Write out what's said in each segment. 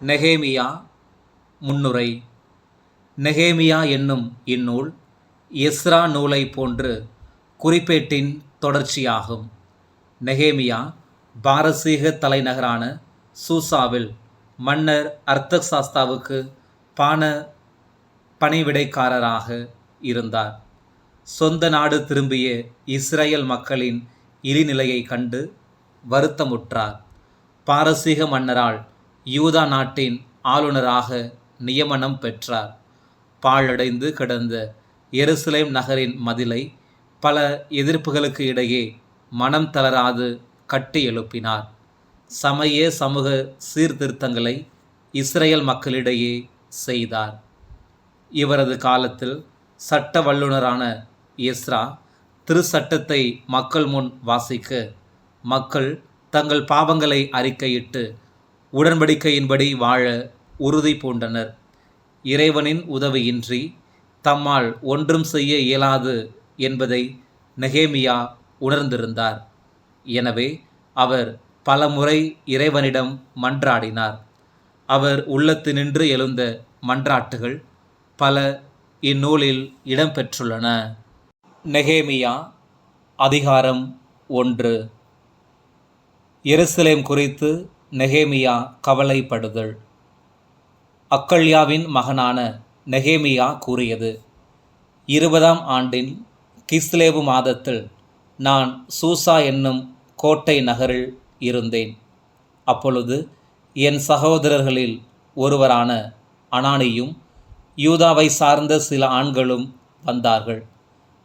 நெகேமியா முன்னுரை. நெகேமியா என்னும் இந்நூல் எஸ்ரா நூலை போன்று குறிப்பேட்டின் தொடர்ச்சியாகும். நெகேமியா பாரசீக தலைநகரான சூசாவில் மன்னர் அர்த்தசாஸ்தாவுக்கு பான பணிவிடைக்காரராக இருந்தார். சொந்த நாடு திரும்பிய இஸ்ரேல் மக்களின் இழிநிலையை கண்டு வருத்தமுற்றார். பாரசீக மன்னரால் யூதா நாட்டின் ஆளுநராக நியமனம் பெற்றார். பாழடைந்து கிடந்த எருசலேம் நகரின் மதிலை பல எதிர்ப்புகளுக்கு இடையே மனம் தளராது கட்டி எழுப்பினார். சமய சமூக சீர்திருத்தங்களை இஸ்ரேல் மக்களிடையே செய்தார். இவரது காலத்தில் சட்ட வல்லுனரான எஸ்ரா திருச்சட்டத்தை மக்கள் முன் வாசிக்க மக்கள் தங்கள் பாவங்களை அறிக்கையிட்டு உடன்படிக்கையின்படி வாழ உறுதி பூண்டனர். இறைவனின் உதவியின்றி தம்மால் ஒன்றும் செய்ய இயலாது என்பதை நெகேமியா உணர்ந்திருந்தார். எனவே அவர் பலமுறை இறைவனிடம் மன்றாடினார். அவர் உள்ளத்தினின்று எழுந்த மன்றாட்டுகள் பல இந்நூலில் இடம்பெற்றுள்ளன. நெகேமியா அதிகாரம் ஒன்று. எருசலேம் குறித்து நெகேமியா கவலைப்படுதல். அக்கல்யாவின் மகனான நெகேமியா கூறியது இருபதாம் ஆண்டின் கிஸ்லேவு மாதத்தில் நான் சூசா என்னும் கோட்டை நகரில் இருந்தேன். அப்பொழுது என் சகோதரர்களில் ஒருவரான அனானியும் யூதாவை சார்ந்த சில ஆண்களும் வந்தார்கள்.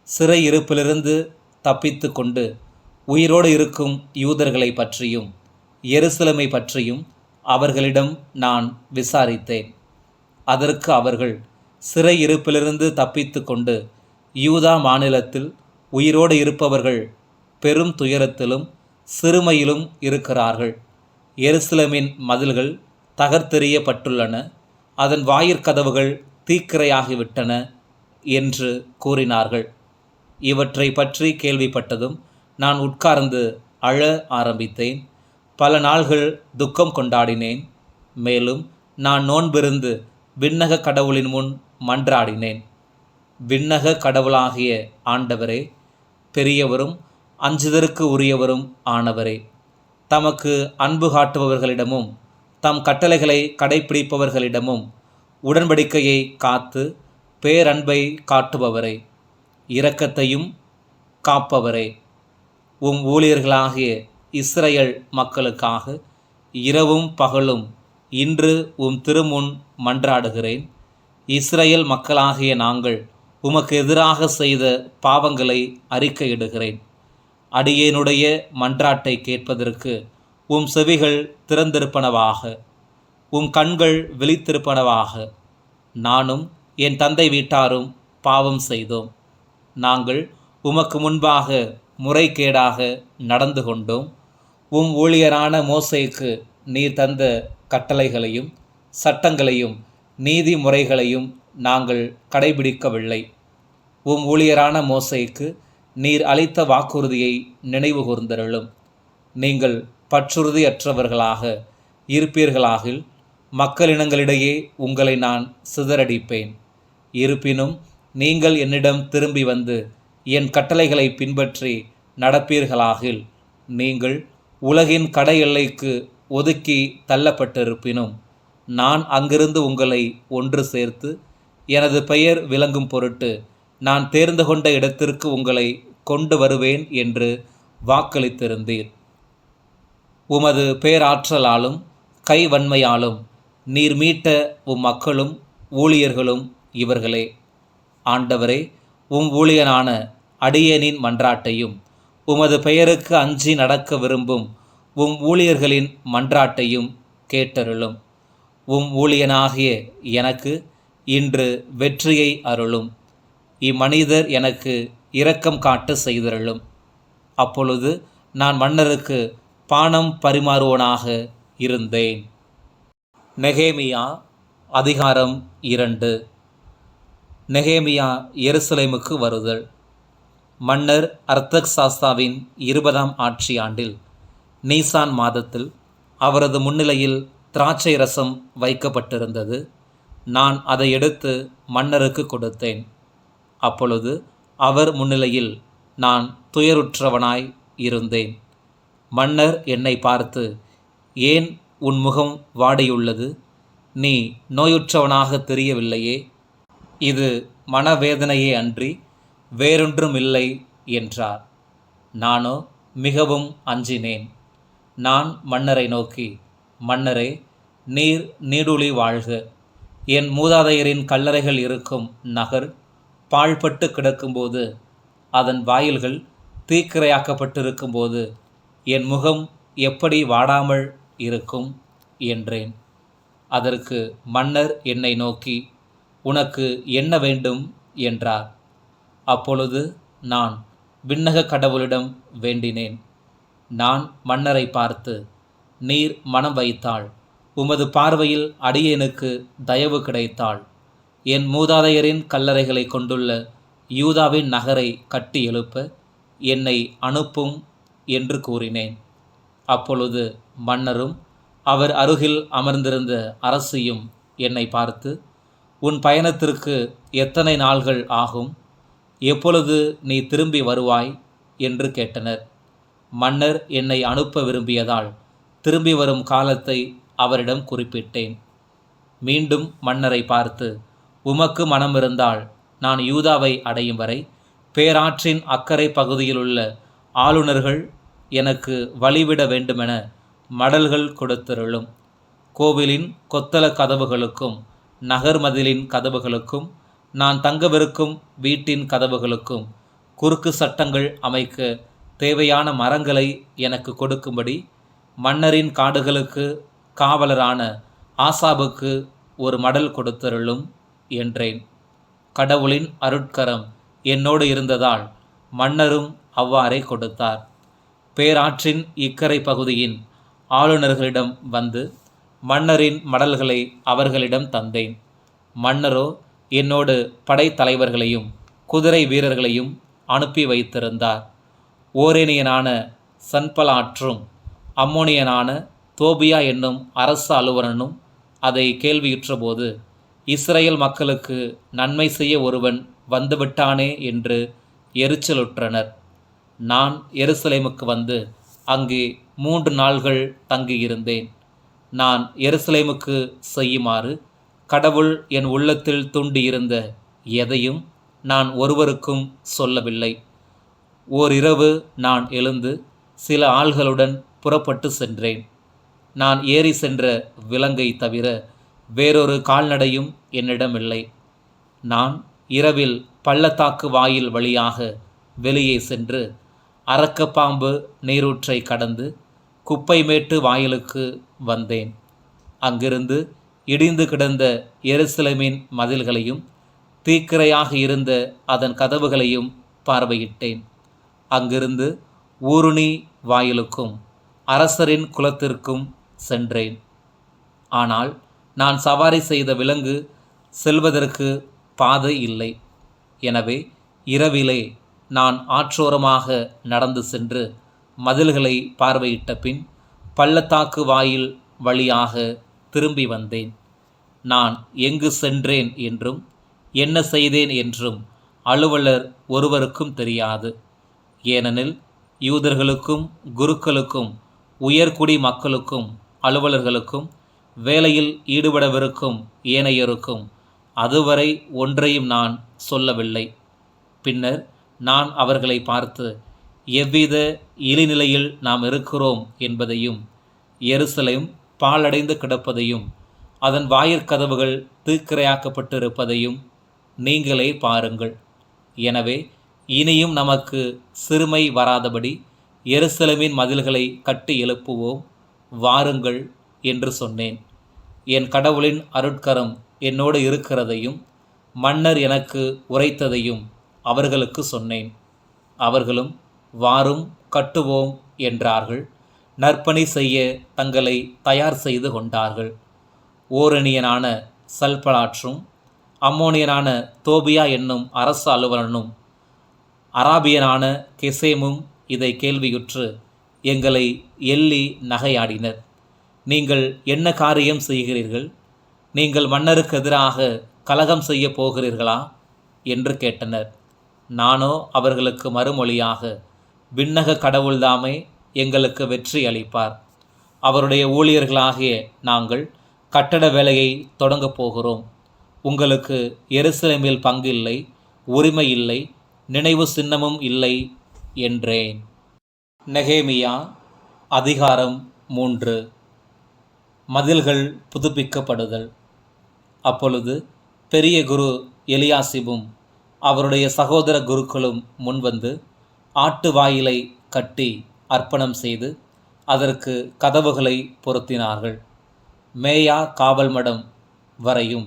சிறை இருப்பிலிருந்து தப்பித்து கொண்டு உயிரோடு இருக்கும் யூதர்களை பற்றியும் எருசலமை பற்றியும் அவர்களிடம் நான் விசாரித்தேன். அதற்கு அவர்கள் சிறை இருப்பிலிருந்து தப்பித்து கொண்டு யூதா மாநிலத்தில் உயிரோடு இருப்பவர்கள் பெரும் துயரத்திலும் சிறுமையிலும் இருக்கிறார்கள். எருசலமின் மதில்கள் தகர்த்தெறியப்பட்டுள்ளன. அதன் வாயிற்கதவுகள் தீக்கிரையாகிவிட்டன என்று கூறினார்கள். இவற்றை பற்றி கேள்விப்பட்டதும் நான் உட்கார்ந்து அழ ஆரம்பித்தேன். பல நாள்கள் துக்கம் கொண்டாடினேன். மேலும் நான் நோன்பிருந்து விண்ணக கடவுளின் முன் மன்றாடினேன். விண்ணக கடவுளாகிய ஆண்டவரே பெரியவரும் அஞ்சுதற்கு உரியவரும் ஆனவரே தமக்கு அன்பு காட்டுபவர்களிடமும் தம் கட்டளைகளை கடைப்பிடிப்பவர்களிடமும் உடன்படிக்கையை காத்து பேரன்பை காட்டுபவரே இரக்கத்தையும் காப்பவரே. உம் ஊழியர்களாகிய இஸ்ரேல் மக்களுக்காக இரவும் பகலும் இன்று உம் திருமுன் மன்றாடுகிறேன். இஸ்ரேல் மக்களாகிய நாங்கள் உமக்கு எதிராக செய்த பாவங்களை அறிக்கையிடுகிறேன். அடியேனுடைய மன்றாட்டை கேட்பதற்கு உம் செவிகள் திறந்திருப்பனவாக உம் கண்கள் விழித்திருப்பனவாக. நானும் என் தந்தை வீட்டாரும் பாவம் செய்தோம். நாங்கள் உமக்கு முன்பாக முறைகேடாக நடந்து கொண்டோம். உம் ஊழியரான மோசைக்கு நீர் தந்த கட்டளைகளையும் சட்டங்களையும் நீதிமுறைகளையும் நாங்கள் கடைபிடிக்கவில்லை. உம் ஊழியரான மோசைக்கு நீர் அளித்த வாக்குறுதியை நினைவு கூர்ந்தருளும். நீங்கள் பற்றுறுதியற்றவர்களாக இருப்பீர்களாகில் மக்களினங்களிடையே உங்களை நான் சிதறடிப்பேன். இருப்பினும் நீங்கள் என்னிடம் திரும்பி வந்து என் கட்டளைகளை பின்பற்றி நடப்பீர்களாகில். நீங்கள் உலகின் கடை எல்லைக்கு ஒதுக்கி தள்ளப்பட்டிருப்பினும் நான் அங்கிருந்து உங்களை ஒன்று சேர்த்து எனது பெயர் விளங்கும் பொருட்டு நான் தேர்ந்து கொண்ட இடத்திற்கு உங்களை கொண்டு வருவேன் என்று வாக்களித்திருந்தீர். உமது பேராற்றலாலும் கைவன்மையாலும் நீர் மீட்ட உம் மக்களும் ஊழியர்களும் இவர்களே. ஆண்டவரே உம் ஊழியனான அடியேனின் மன்றாட்டையும் உமது பெயருக்கு அஞ்சி நடக்க விரும்பும் உம் ஊழியர்களின் மன்றாட்டையும் கேட்டருளும். உம் ஊழியனாகிய எனக்கு இன்று வெற்றியை அருளும். இம்மனிதர் எனக்கு இரக்கம் காட்டு செய்தருளும். அப்பொழுது நான் மன்னருக்கு பானம் பரிமாறுவனாக இருந்தேன். நெகேமியா அதிகாரம் இரண்டு. நெகேமியா எருசலேமுக்கு வருதல். மன்னர் அர்த்தக் சாஸ்தாவின் இருபதாம் ஆட்சி ஆண்டில் நீசான் மாதத்தில் அவரது முன்னிலையில் திராட்சை ரசம் வைக்கப்பட்டிருந்தது. நான் அதை எடுத்து மன்னருக்கு கொடுத்தேன். அப்பொழுது அவர் முன்னிலையில் நான் துயருற்றவனாய் இருந்தேன். மன்னர் என்னை பார்த்து ஏன் உன் முகம் வாடியுள்ளது? நீ நோயுற்றவனாக தெரியவில்லையே. இது மனவேதனையே அன்றி வேறொன்றும் இல்லை என்றார். நானோ மிகவும் அஞ்சினேன். நான் மன்னரை நோக்கி மன்னரே நீர் நீடுழி வாழ்க. என் மூதாதையரின் கல்லறைகள் இருக்கும் நகர் பாழ்பட்டு கிடக்கும்போது அதன் வாயில்கள் தீக்கிரையாக்கப்பட்டிருக்கும்போது என் முகம் எப்படி வாடாமல் இருக்கும்? என்றேன். அதற்கு மன்னர் என்னை நோக்கி உனக்கு என்ன வேண்டும்? என்றார். அப்பொழுது நான் விண்ணக கடவுளிடம் வேண்டினேன். நான் மன்னரை பார்த்து நீர் மனம் வைத்தாள். உமது பார்வையில் அடியேனுக்கு தயவு கிடைத்தாள். என் மூதாதையரின் கல்லறைகளை கொண்டுள்ள யூதாவின் நகரை கட்டி எழுப்ப என்னை அனுப்பும் என்று கூறினேன். அப்பொழுது மன்னரும் அவர் அருகில் அமர்ந்திருந்த அரசியும் என்னை பார்த்து உன் பயணத்திற்கு எத்தனை நாள்கள் ஆகும்? எப்பொழுது நீ திரும்பி வருவாய்? என்று கேட்டனர். மன்னர் என்னை அனுப்ப விரும்பியதால் திரும்பி வரும் காலத்தை அவரிடம் குறிப்பிட்டேன். மீண்டும் மன்னரை பார்த்து உமக்கு மனம் இருந்தால் நான் யூதாவை அடையும் வரை பேராற்றின் அக்கறை பகுதியில் உள்ள ஆளுநர்கள் எனக்கு வழிவிட வேண்டுமென மடல்கள் கொடுத்தருளும். கோவிலின் கொத்தள கதவுகளுக்கும் நகர்மதிலின் கதவுகளுக்கும் நான் தங்கவிருக்கும் வீட்டின் கதவுகளுக்கும் குறுக்கு சட்டங்கள் அமைக்க தேவையான மரங்களை எனக்கு கொடுக்கும்படி மன்னரின் காடுகளுக்கு காவலரான ஆசாபுக்கு ஒரு மடல் கொடுத்தருளும் என்றேன். கடவுளின் அருட்கரம் என்னோடு இருந்ததால் மன்னரும் அவ்வாறே கொடுத்தார். பேராற்றின் இக்கரை பகுதியின் ஆளுநர்களிடம் வந்து மன்னரின் மடல்களை அவர்களிடம் தந்தேன். மன்னரோ என்னோடு படைத்தலைவர்களையும் குதிரை வீரர்களையும் அனுப்பி வைத்திருந்தார். ஓரேனியனான சன்பலாற்றும் அம்மோனியனான தோபியா என்னும் அரசு அலுவலனும் அதை கேள்வியுற்றபோது இஸ்ரேல் மக்களுக்கு நன்மை செய்ய ஒருவன் வந்துவிட்டானே என்று எரிச்சலுற்றனர். நான் எருசலேமுக்கு வந்து அங்கே மூன்று நாள்கள் தங்கியிருந்தேன். நான் எருசலேமுக்கு செய்யுமாறு கடவுள் என் உள்ளத்தில் தூண்டியிருந்த எதையும் நான் ஒருவருக்கும் சொல்லவில்லை. ஓரிரவு நான் எழுந்து சில ஆள்களுடன் புறப்பட்டு சென்றேன். நான் ஏறி சென்ற விலங்கை தவிர வேறொரு கால்நடையும் என்னிடமில்லை நான் இரவில் பள்ளத்தாக்கு வாயில் வழியாக வெளியே சென்று அரக்கப்பாம்பு நீரூற்றை கடந்து குப்பைமேட்டு வாயிலுக்கு வந்தேன். அங்கிருந்து இடிந்து கிடந்த எருசலேமின் மதில்களையும் தீக்கிரையாக இருந்த அதன் கதவுகளையும் பார்வையிட்டேன். அங்கிருந்து ஊருணி வாயிலுக்கும் அரசரின் குலத்திற்கும் சென்றேன். ஆனால் நான் சவாரி செய்த விலங்கு செல்வதற்கு பாதை இல்லை. எனவே இரவிலே நான் ஆற்றோரமாக நடந்து சென்று மதில்களை பார்வையிட்ட பின் பள்ளத்தாக்கு வாயில் வழியாக திரும்பி வந்தேன். நான் எங்கு சென்றேன் என்றும் என்ன செய்தேன் என்றும் அலுவலர் ஒருவருக்கும் தெரியாது. ஏனெனில் யூதர்களுக்கும் குருக்களுக்கும் உயர்குடி மக்களுக்கும் அலுவலர்களுக்கும் வேலையில் ஈடுபடவிருக்கும் ஏனையருக்கும் அதுவரை ஒன்றையும் நான் சொல்லவில்லை. பின்னர் நான் அவர்களை பார்த்து எவ்வித இழிநிலையில் நாம் இருக்கிறோம் என்பதையும் எருசலேம் பாழடைந்து கிடப்பதையும் அதன் வாயிற்கதவுகள் தீக்கிரையாக்கப்பட்டிருப்பதையும் நீங்களே பாருங்கள். எனவே இனியும் நமக்கு சிறுமை வராதபடி எருசலமின் மதில்களை கட்டி எழுப்புவோம் வாருங்கள் என்று சொன்னேன். என் கடவுளின் அருட்கரம் என்னோடு இருக்கிறதையும் மன்னர் எனக்கு உரைத்ததையும் அவர்களுக்கு சொன்னேன். அவர்களும் வாரும் கட்டுவோம் என்றார்கள். நற்பணி செய்ய தங்களை தயார் செய்து கொண்டார்கள். ஓரணியனான சல்பலாற்றும் அம்மோனியனான தோபியா என்னும் அரசு அலுவலனும் அராபியனான கெசேமும் இதை கேள்வியுற்று எங்களை எள்ளி நகையாடினர். நீங்கள் என்ன காரியம் செய்கிறீர்கள்? நீங்கள் மன்னருக்கு எதிராக கலகம் செய்ய போகிறீர்களா? என்று கேட்டனர். நானோ அவர்களுக்கு மறுமொழியாக விண்ணக கடவுள்தாமே எங்களுக்கு வெற்றி அளிப்பார். அவருடைய ஊழியர்களாகிய நாங்கள் கட்டட வேலையை தொடங்கப் போகிறோம். உங்களுக்கு எருசலேமில் பங்கு இல்லை உரிமை இல்லை நினைவு சின்னமும் இல்லை என்றேன். நெகேமியா அதிகாரம் மூன்று. மதில்கள் புதுப்பிக்கப்படுதல். அப்பொழுது பெரிய குரு எலியாசிபும் அவருடைய சகோதர குருக்களும் முன்வந்து ஆட்டு வாயிலை கட்டி அர்ப்பணம் செய்து அதற்கு கதவுகளை பொருத்தினார்கள். மேயா காவல் மடம் வரையும்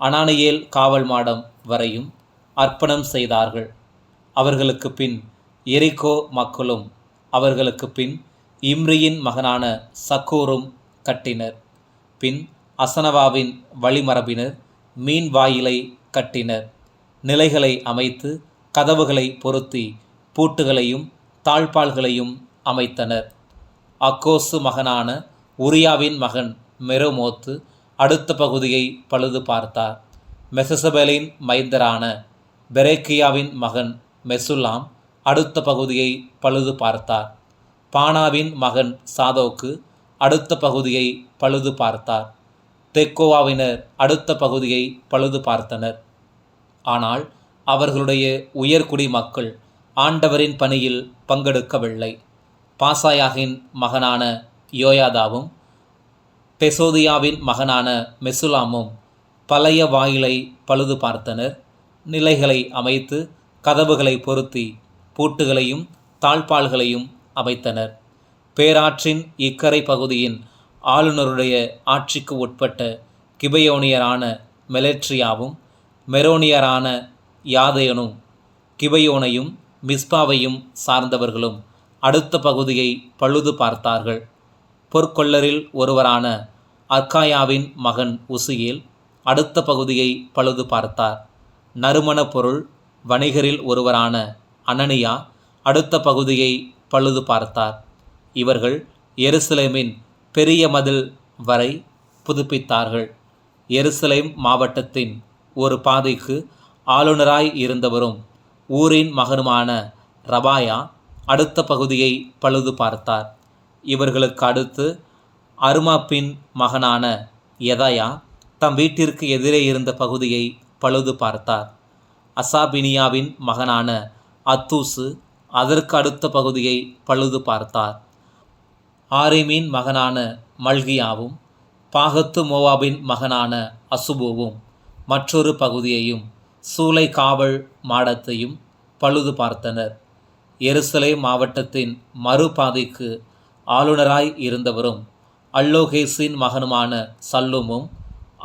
அனானியேல் காவல் மாடம் வரையும் அர்ப்பணம் செய்தார்கள். அவர்களுக்கு பின் எரிகோ மக்களும் அவர்களுக்கு பின் இம்ரியின் மகனான சக்கூரும் கட்டினர். பின் அசனவாவின் வழிமரபினர் மீன் வாயிலை கட்டினர். நிலைகளை அமைத்து கதவுகளை பொருத்தி பூட்டுகளையும் தாழ்பால்களையும் அமைத்தனர். அக்கோசு மகனான உரியாவின் மகன் மெரோமோத்து அடுத்த பகுதியை பழுது பார்த்தார். மெசசபெலின் மைந்தரான பெரேக்கியாவின் மகன் மெசுல்லாம் அடுத்த பகுதியை பழுது பார்த்தார். பானாவின் மகன் சாதோக்கு அடுத்த பகுதியை பழுது பார்த்தார். தெக்கோவாவினர் அடுத்த பகுதியை பழுது பார்த்தனர். ஆனால் அவர்களுடைய உயர்குடி மக்கள் ஆண்டவரின் பணியில் பங்கெடுக்கவில்லை. பாசாயாகின் மகனான யோயாதாவும் பெசோதியாவின் மகனான மெசுலாமும் பழைய வாயிலை பழுது பார்த்தனர். நிலைகளை அமைத்து கதவுகளை பொருத்தி பூட்டுகளையும் தாழ்பால்களையும் அமைத்தனர். பேராற்றின் இக்கரை பகுதியின் ஆளுநருடைய ஆட்சிக்கு உட்பட்ட கிபயோனியரான மெலெட்ரியாவும் மெரோனியரான யாதையனும் கிபயோனையும் மிஸ்பாவையும் சார்ந்தவர்களும் அடுத்த பகுதியை பழுது பார்த்தார்கள். பொற்கொள்ளரில் ஒருவரான அர்காயாவின் மகன் உசியேல் அடுத்த பகுதியை பழுது பார்த்தார். நறுமணப் பொருள் வணிகரில் ஒருவரான அனனியா அடுத்த பகுதியை பழுது பார்த்தார். இவர்கள் எருசலேமின் பெரிய மதில் வரை புதுப்பித்தார்கள். எருசலேம் மாவட்டத்தின் ஒரு பாதைக்கு ஆளுநராய் இருந்தவரும் ஊரின் மகனுமான ரபாயா அடுத்த பகுதியை பழுது பார்த்தார். இவர்களுக்கு அடுத்து அருமாப்பின் மகனான எதாயா தம் வீட்டிற்கு எதிரே இருந்த பகுதியை பழுது பார்த்தார். அசாபினியாவின் மகனான அத்தூசு அதற்கு அடுத்த பகுதியை பழுது பார்த்தார். ஆரிமின் மகனான மல்கியாவும் பாகத்து மோவாபின் மகனான அசுபுவும் மற்றொரு பகுதியையும் சூளை காவல் மாடத்தையும் பழுது பார்த்தனர். எருசலே மாவட்டத்தின் மறுபாதைக்கு ஆளுநராய் இருந்தவரும் அல்லோகேசின் மகனுமான சல்லுமும்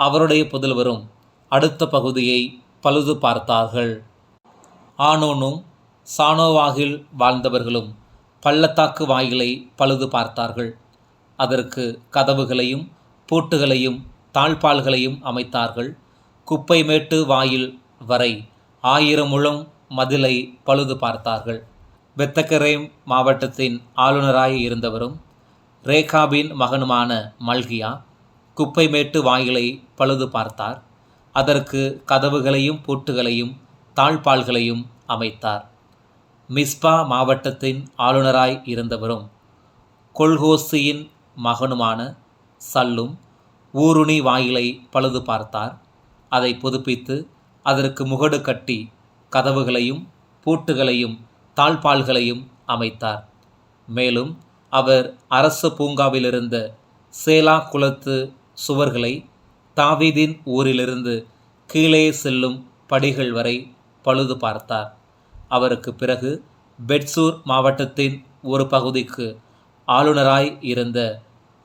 அவருடைய புதல்வரும் அடுத்த பகுதியை பழுது பார்த்தார்கள். ஆனோனும் சானோவாகில் வாழ்ந்தவர்களும் பள்ளத்தாக்கு வாயிலை பழுது பார்த்தார்கள். அதற்கு கதவுகளையும் பூட்டுகளையும் தாழ்பால்களையும் அமைத்தார்கள். குப்பைமேட்டு வாயில் வரை ஆயிரம் முழம் மதிலை பழுது பார்த்தார்கள். பெத்தக்கரேம் மாவட்டத்தின் ஆளுநராய் இருந்தவரும் ரேகாபின் மகனுமான மல்கியா குப்பைமேட்டு வாயிலை பழுது பார்த்தார். அதற்கு கதவுகளையும் பூட்டுகளையும் தாழ்பால்களையும் அமைத்தார். மிஸ்பா மாவட்டத்தின் ஆளுநராய் இருந்தவரும் கொல்கோசியின் மகனுமான சல்லும் ஊருணி வாயிலை பழுது பார்த்தார். அதை புதுப்பித்து அதற்கு முகடு கட்டி கதவுகளையும் பூட்டுகளையும் தாழ்பால்களையும் அமைத்தார். மேலும் அவர் அரசு பூங்காவிலிருந்த சேலா குளத்து சுவர்களை தாவீதின் ஊரிலிருந்து கீழே செல்லும் படிகள் வரை பழுது பார்த்தார். அவருக்கு பிறகு பெட்சூர் மாவட்டத்தின் ஒரு பகுதிக்கு ஆளுநராய் இருந்த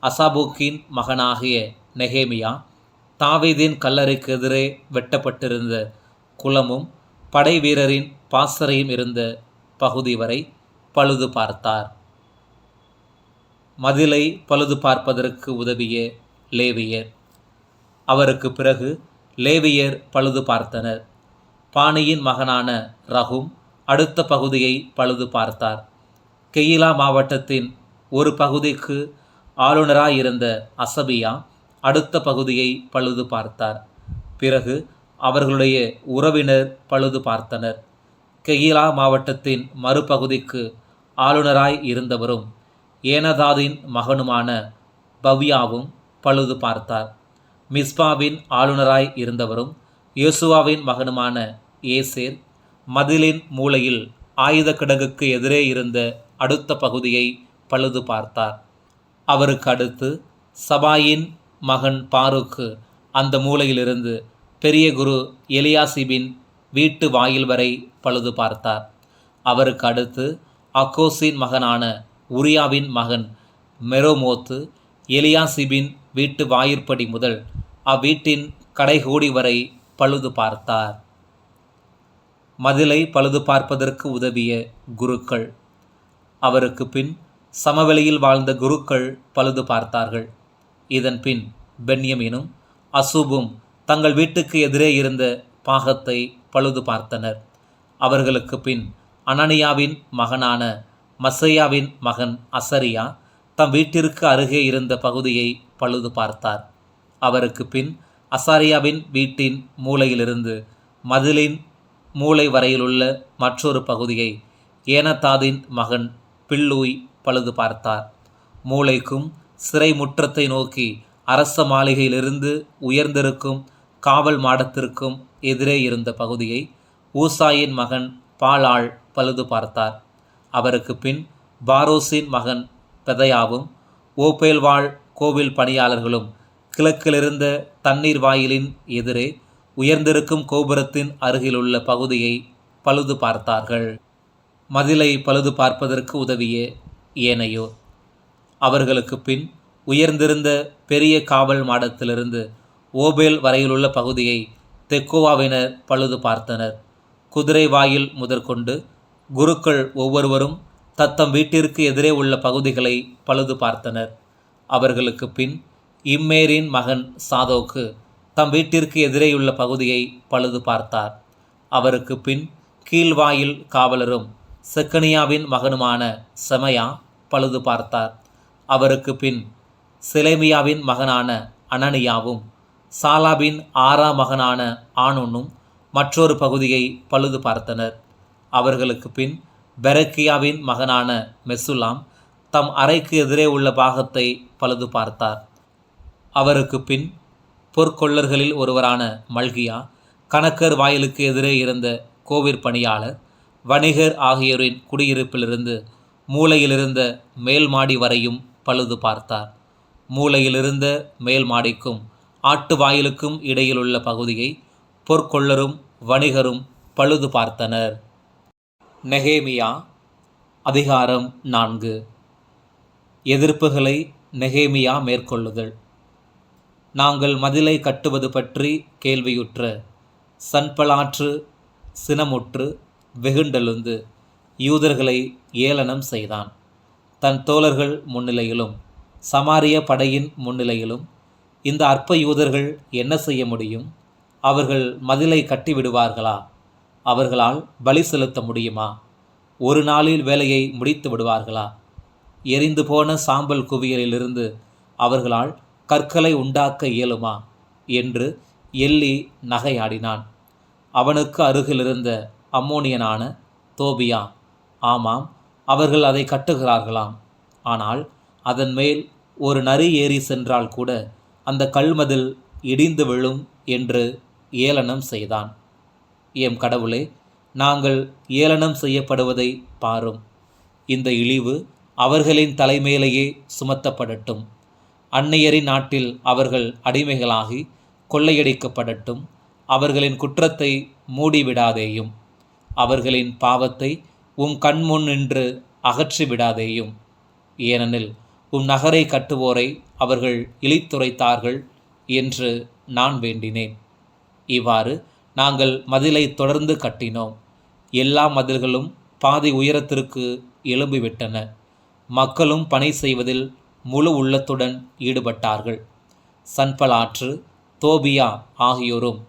அசாபுக்கின் மகனாகிய நெகேமியா தாவீதின் கல்லறைக்கு எதிரே வெட்டப்பட்டிருந்த குளமும் படை வீரரின் பாசறையும் இருந்த பகுதி வரை பழுது பார்த்தார். மதிலை பழுது பார்ப்பதற்கு உதவிய லேவியர். அவருக்கு பிறகு லேவியர் பழுது பார்த்தனர். பாணியின் மகனான ரகும் அடுத்த பகுதியை பழுது பார்த்தார். கெயிலா மாவட்டத்தின் ஒரு பகுதிக்கு ஆளுநராயிருந்த அசபியா அடுத்த பகுதியை பழுது பார்த்தார். பிறகு அவர்களுடைய உறவினர் பழுது பார்த்தனர். கெகிலா மாவட்டத்தின் மறுபகுதிக்கு ஆளுநராய் இருந்தவரும் ஏனதாதின் மகனுமான பவ்யாவும் பழுது பார்த்தார். மிஸ்பாவின் ஆளுநராய் இருந்தவரும் யோசுவாவின் மகனுமான ஏசேர் மதிலின் மூலையில் ஆயுத கிடங்குக்கு எதிரே இருந்த அடுத்த பகுதியை பழுது பார்த்தார். அவருக்கு அடுத்து சபாயின் மகன் பாருக்கு அந்த மூலையிலிருந்து பெரிய குரு எலியாசிபின் வீட்டு வாயில் வரை பழுது பார்த்தார். அவருக்கு அடுத்து அக்கோசின் மகனான உரியாவின் மகன் மெரோமோத்து எலியாசிபின் வீட்டு வாயிற்படி முதல் அவ்வீட்டின் கடைகோடி வரை பழுது பார்த்தார். மதிலை பழுது பார்ப்பதற்கு உதவிய குருக்கள். அவருக்கு பின் சமவெளியில் வாழ்ந்த குருக்கள் பழுது பார்த்தார்கள். இதன் பின் பென்யமினும் அசுபும் தங்கள் வீட்டுக்கு எதிரே இருந்த பாகத்தை பழுது பார்த்தனர். அவர்களுக்கு பின் அனனியாவின் மகனான மசையாவின் மகன் அசரியா தம் வீட்டிற்கு அருகே இருந்த பகுதியை பழுது பார்த்தார். அவருக்கு பின் அசாரியாவின் வீட்டின் மூலையிலிருந்து மதிலின் மூலை வரையிலுள்ள மற்றொரு பகுதியை ஏனத்தாதின் மகன் பில்லூய் பழுது பார்த்தார். மூளைக்கும் சிறை முற்றத்தை நோக்கி அரச மாளிகையிலிருந்து உயர்ந்திருக்கும் காவல் மாடத்திற்கும் எதிரே இருந்த பகுதியை ஊசாயின் மகன் பாலாள் பழுது பார்த்தார். அவருக்கு பின் பாரோஸின் மகன் பெதையாவும் ஓபேல்வாழ் கோவில் பணியாளர்களும் கிழக்கிலிருந்த தண்ணீர் வாயிலின் எதிரே உயர்ந்திருக்கும் கோபுரத்தின் அருகிலுள்ள பகுதியை பழுது பார்த்தார்கள். மதிலை பழுது பார்ப்பதற்கு உதவிய ஏனையோர். அவர்களுக்கு பின் உயர்ந்திருந்த பெரிய காவல் மாடத்திலிருந்து ஓபேல் வரையிலுள்ள பகுதியை தெக்கோவாவினர் பழுது பார்த்தனர். குதிரை வாயில் முதற்கொண்டு குருக்கள் ஒவ்வொருவரும் தத்தம் வீட்டிற்கு எதிரே உள்ள பகுதிகளை பழுது பார்த்தனர். அவர்களுக்கு பின் இம்மேரின் மகன் சாதோக்கு தம் வீட்டிற்கு எதிரேயுள்ள பகுதியை பழுது பார்த்தார். அவருக்கு பின் கீழ்வாயில் காவலரும் செக்கனியாவின் மகனுமான செமையா பழுது பார்த்தார். அவருக்கு பின் சிலேமியாவின் மகனான அனனியாவும் சாலாபின் ஆறாம் மகனான ஆனோனும் மற்றொரு பகுதியை பழுது பார்த்தனர். அவர்களுக்கு பின் பெரக்கியாவின் மகனான மெசுலாம் தம் அறைக்கு எதிரே உள்ள பாகத்தை பழுது பார்த்தார். அவருக்கு பின் பொற்கொள்ளர்களில் ஒருவரான மல்கியா கணக்கர் வாயிலுக்கு எதிரே இருந்த கோவிற் பணியாளர் வணிகர் ஆகியோரின் குடியிருப்பிலிருந்து மூலையிலிருந்த மேல் மாடி வரையும் பழுது பார்த்தார். மூலையிலிருந்த மேல் மாடிக்கும் ஆட்டு வாயிலுக்கும் இடையிலுள்ள பகுதியை பொற்கொள்ளரும் வணிகரும் பழுது பார்த்தனர். நெகேமியா அதிகாரம் நான்கு. எதிர்ப்புகளை நெகேமியா மேற்கொள்ளுதல். நாங்கள் மதிலை கட்டுவது பற்றி கேள்வியுற்ற சன்பலாற்று சினமுற்று வெகுண்டெழுந்து யூதர்களை ஏளனம் செய்தான். தன் தோழர்கள் முன்னிலையிலும் சமாரிய படையின் முன்னிலையிலும் இந்த அற்ப யூதர்கள் என்ன செய்ய முடியும்? அவர்கள் மதிலை கட்டிவிடுவார்களா அவர்களால் பலி செலுத்த முடியுமா? ஒரு நாளில் வேலையை முடித்து விடுவார்களா? எரிந்து போன சாம்பல் குவியலிலிருந்து அவர்களால் கற்களை உண்டாக்க இயலுமா? என்று எள்ளி நகையாடினான். அவனுக்கு அருகிலிருந்த அம்மோனியனான தோபியா ஆமாம் அவர்கள் அதை கட்டுகிறார்களாம். ஆனால் அதன் மேல் ஒரு நரி ஏறி சென்றால் கூட அந்த கல்மதில் இடிந்து விழும் என்று ஏளனம் செய்தான். எம் கடவுளே நாங்கள் ஏளனம் செய்யப்படுவதை பாரும். இந்த இழிவு அவர்களின் தலைமையிலேயே சுமத்தப்படட்டும். அன்னையரின் நாட்டில் அவர்கள் அடிமைகளாகி கொள்ளையடிக்கப்படட்டும். அவர்களின் குற்றத்தை மூடிவிடாதேயும். அவர்களின் பாவத்தை உம் கண்முன் நின்று அகற்றிவிடாதேயும். ஏனெனில் உம் நகரை கட்டுவோரை அவர்கள் இழித்துரைத்தார்கள் என்று நான் வேண்டினேன். இவ்வாறு நாங்கள் மதிலை தொடர்ந்து கட்டினோம். எல்லா மதில்களும் பாதி உயரத்திற்கு எழும்பிவிட்டன. மக்களும் பணி செய்வதில் முழு உள்ளத்துடன் ஈடுபட்டார்கள். சன்பலாற்று தோபியா ஆகியோரும்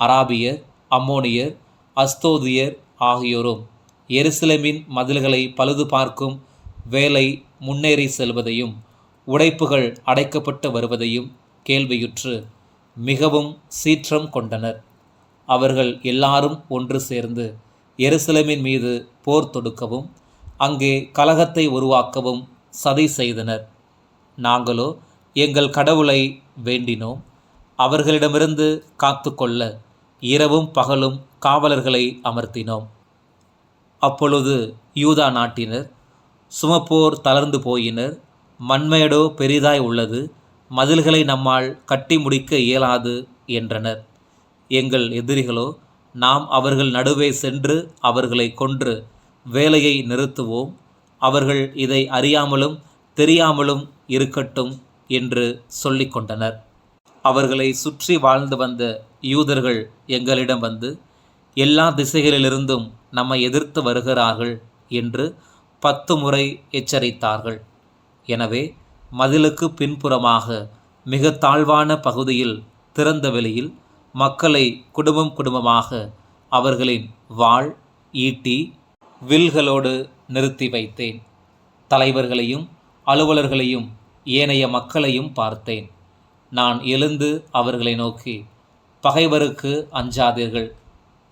அராபியர் அம்மோனியர் அஸ்தோதியர் ஆகியோரும் எருசலேமின் மதில்களை பழுது பார்க்கும் வேலை முன்னேறி செல்வதையும் உடைப்புகள் அடைக்கப்பட்டு வருவதையும் கேள்வியுற்று மிகவும் சீற்றம் கொண்டனர். அவர்கள் எல்லாரும் ஒன்று சேர்ந்து எருசலேமின் மீது போர் தொடுக்கவும் அங்கே கலகத்தை உருவாக்கவும் சதி செய்தனர். நாங்களோ எங்கள் கடவுளை வேண்டினோம். அவர்களிடமிருந்து காத்துக்கொள்ள இரவும் பகலும் காவலர்களை அமர்த்தினோம். அப்பொழுது யூதா நாட்டினர் சுமப்போர் தளர்ந்து போயினர். மண்மேடோ பெரிதாய் உள்ளது. மதில்களை நம்மால் கட்டி முடிக்க இயலாது என்றனர். எங்கள் எதிரிகளோ நாம் அவர்கள் நடுவே சென்று அவர்களை கொன்று வேலையை நிறுத்துவோம். அவர்கள் இதை அறியாமலும் தெரியாமலும் இருக்கட்டும் என்று சொல்லிக்கொண்டனர் அவர்களை சுற்றி வாழ்ந்து வந்த யூதர்கள் எங்களிடம் வந்து எல்லா திசைகளிலிருந்தும் நம்மை எதிர்த்து வருகிறார்கள் என்று பத்து முறை எச்சரித்தார்கள். எனவே மதிலுக்கு பின்புறமாக மிக தாழ்வான பகுதியில் திறந்த வெளியில் மக்களை குடும்பம் குடும்பமாக அவர்களின் வாள் ஈட்டி வில்களோடு நிறுத்தி வைத்தேன். தலைவர்களையும் அலுவலர்களையும் ஏனைய மக்களையும் பார்த்தேன். நான் எழுந்து அவர்களை நோக்கி பகைவருக்கு அஞ்சாதீர்கள்.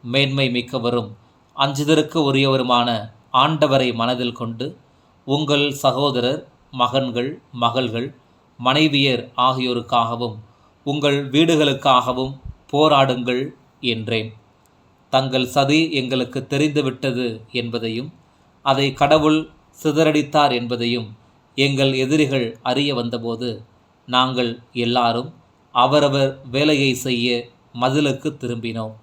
மேன்மை மிக்கவரும் அஞ்சுதற்கு உரியவருமான ஆண்டவரை மனதில் கொண்டு உங்கள் சகோதரர் மகன்கள் மகள்கள் மனைவியர் ஆகியோருக்காகவும் உங்கள் வீடுகளுக்காகவும் போராடுங்கள் என்றேன். தங்கள் சதி எங்களுக்கு தெரிந்துவிட்டது என்பதையும் அதை கடவுள் சிதறடித்தார் என்பதையும் எங்கள் எதிரிகள் அறிய வந்தபோது நாங்கள் எல்லாரும் அவரவர் வேலையை செய்ய மதிலுக்கு திரும்பினோம்.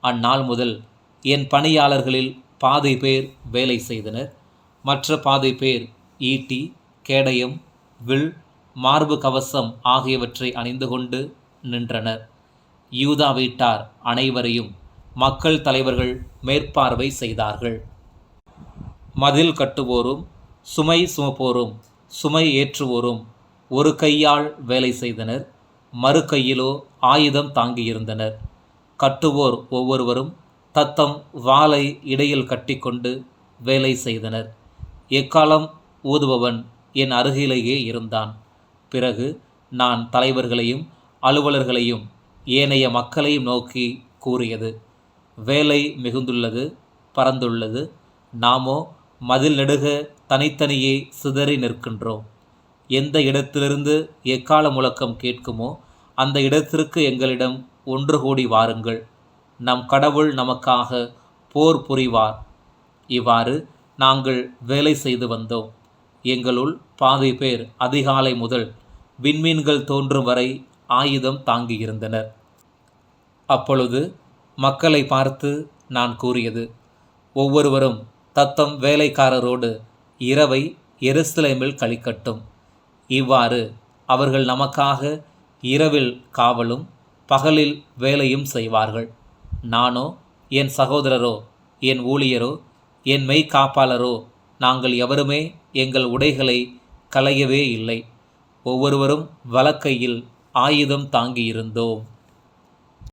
அந்நாள் முதல் என் பணியாளர்களில் பாதி பேர் வேலை செய்தனர். மற்ற பாதி பேர் ஈட்டி கேடயம் வில் மார்பு கவசம் ஆகியவற்றை அணிந்து கொண்டு நின்றனர். யூதா வீட்டார் அனைவரையும் மக்கள் தலைவர்கள் மேற்பார்வை செய்தார்கள். மதில் கட்டுவோரும் சுமை சுமப்போரும் சுமை ஏற்றுவோரும் ஒரு கையால் வேலை செய்தனர். மறு கையிலோ ஆயுதம் தாங்கியிருந்தனர். கட்டுவோர் ஒவ்வொருவரும் தத்தம் வாளை இடையில் கட்டிக்கொண்டு வேலை செய்தனர். எக்காலம் ஊதுபவன் என் அருகிலேயே இருந்தான். பிறகு நான் தலைவர்களையும் அலுவலர்களையும் ஏனைய மக்களையும் நோக்கி கூறியது வேலை மிகுந்துள்ளது பறந்துள்ளது நாமோ மதில் நெடுக தனித்தனியே சிதறி நிற்கின்றோம். எந்த இடத்திலிருந்து எக்கால முழக்கம் கேட்குமோ அந்த இடத்திற்கு எங்களிடம் ஒன்று கூடி வாருங்கள். நம் கடவுள் நமக்காக போர் புரிவார். இவ்வாறு நாங்கள் வேலை செய்து வந்தோம். எங்களுள் பாதி பேர் அதிகாலை முதல் விண்மீன்கள் தோன்றும் வரை ஆயுதம் தாங்கியிருந்தனர் அப்பொழுது மக்களை பார்த்து நான் கூறியது ஒவ்வொருவரும் தத்தம் வேலைக்காரரோடு இரவை எருசலேமில் கழிக்கட்டும். இவ்வாறு அவர்கள் நமக்காக இரவில் காவலும் பகலில் வேலையும் செய்வார்கள். நானோ என் சகோதரரோ என் ஊழியரோ என் மெய்காப்பாளரோ நாங்கள் எவருமே எங்கள் உடைகளை களையவே இல்லை. ஒவ்வொருவரும் வலக்கையில் ஆயுதம் தாங்கியிருந்தோம்.